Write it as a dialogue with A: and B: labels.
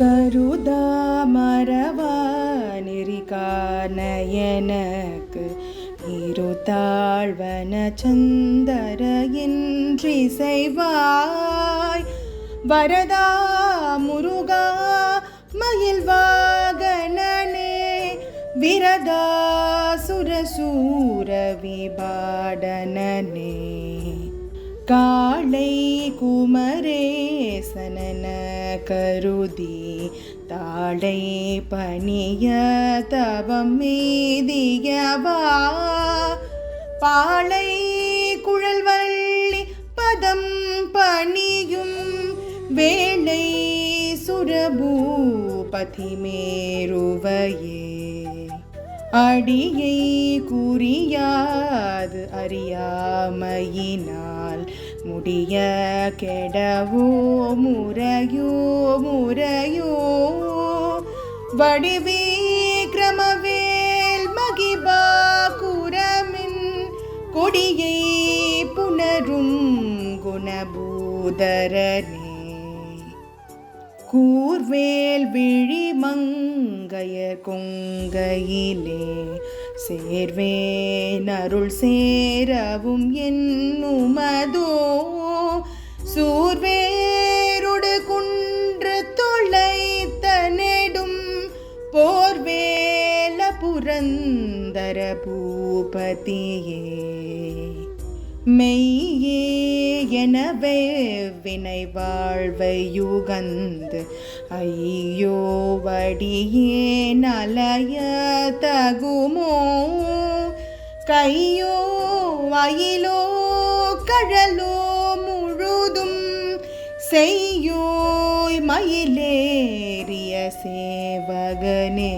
A: கருதா மரவா நெறிகான எனக்கு இருதாழ்வன சந்தர இன்றி செய்வாய். வரதா முருகா மயில் வாகனே விரதா சுரசூர விபாடனனே. காளை குமரேசனன கருதி தாடை பணிய தவம் மீதியவா பாளை குழல்வள்ளி பதம் பணியும் வேளை சுரபூபதி மேருவையே அடியை குறியாது அறியாமையினால் முடிய கெடவோ முறையோ முறையோ வடிவீக்கிரமவேல் மகிபா குரமின் கொடியை புணரும் குணபூதரனே கூர்வேல் விழி மங்கையர் கொங்கையிலே. சேர்வேன் அருள் சேரவும் என்னுமதோ. சூர்வேருடு குன்று தொலைத்த நெடும் போர்வேல புரந்தர பூபதியே. மெய்யே எனவே வினை வாழ்வை யுகந்து ஐயோ வடியே நலைய தகுமோ? கையோ வயலோ கழலோ முழுதும் செய்யோய் மயிலேறிய சேவகனே.